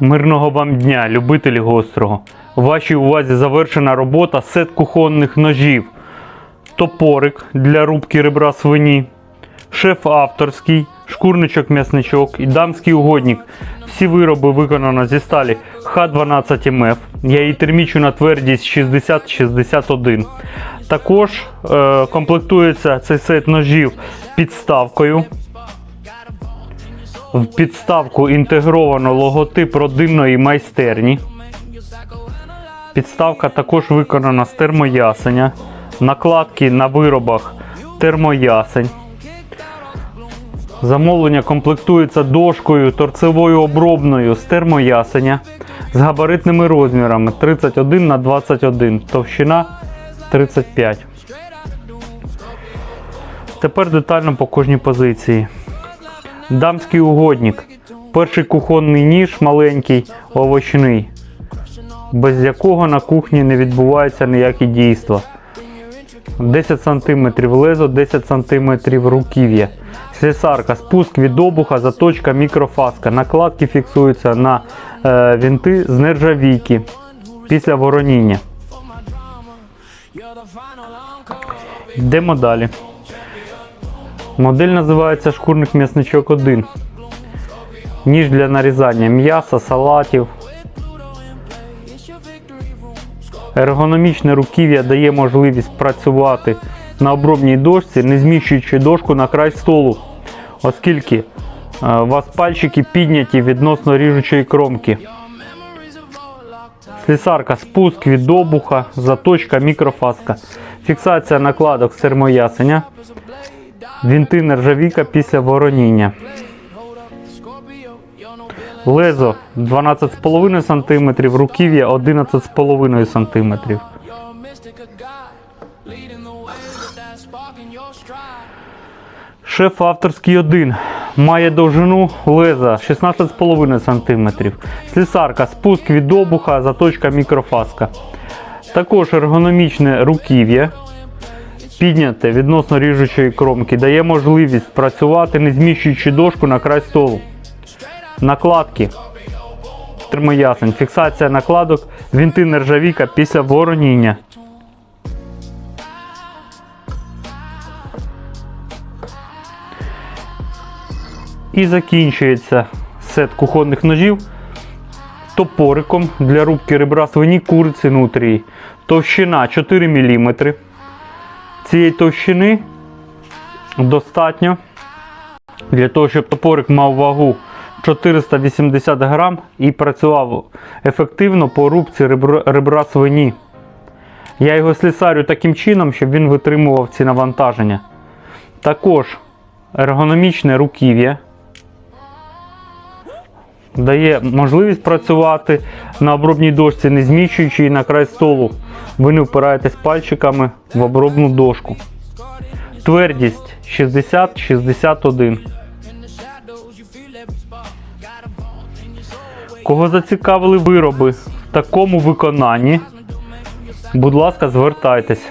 Мирного вам дня, любителі гострого. У вашій увазі завершена робота сет кухонних ножів, топорик для рубки ребра свині, шеф авторський, шкурничок-м'ясничок і дамський угодник. Всі вироби виконано зі сталі Х12МФ. Я її термічу на твердість 60-61. Також е, комплектується цей сет ножів підставкою. В підставку інтегровано логотип родинної майстерні. Підставка також виконана з термоясеня. Накладки на виробах термоясень. Замовлення комплектується дошкою торцевою обробною з термоясеня з габаритними розмірами 31 на 21, товщина 35. Тепер детально по кожній позиції. Дамський угодник. Перший кухонний ніж маленький, овочний, без якого на кухні не відбувається ніякі дійства. 10 см лезо, 10 см руків'я. Слесарка, спуск від обуха, заточка, мікрофаска. Накладки фіксуються на е, вінти з нержавійки після вороніння. Йдемо далі. Модель називається шкурник м'ясничок 1. Ніж для нарізання м'яса, салатів. Ергономічне руків'я дає можливість працювати на обробній дошці, не зміщуючи дошку на край столу, оскільки е, у вас пальчики підняті відносно ріжучої кромки. Слісарка, спуск від обуха, заточка, мікрофаска. Фіксація накладок з термоясеня. Вінти нержавійка після вороніння. Лезо 12,5 см, руків'я 11,5 см. Шеф авторський 1 має довжину леза 16,5 см. Слісарка, спуск від обуха, заточка мікрофаска. Також ергономічне руків'я підняте відносно ріжучої кромки, дає можливість працювати, не зміщуючи дошку на край столу. Накладки. Термоясень. Фіксація накладок, вінти нержавійка після вороніння. І закінчується сет кухонних ножів топориком для рубки ребра свині куриці нутрії. Товщина 4 мм. Цієї товщини достатньо для того, щоб топорик мав вагу 480 грам і працював ефективно по рубці ребра, свині. Я його слісарю таким чином, щоб він витримував ці навантаження. Також ергономічне руків'я дає можливість працювати на обробній дошці, не зміщуючи її на край столу. Ви не впираєтесь пальчиками в обробну дошку. Твердість 60-61. Кого зацікавили вироби в такому виконанні, будь ласка, звертайтесь.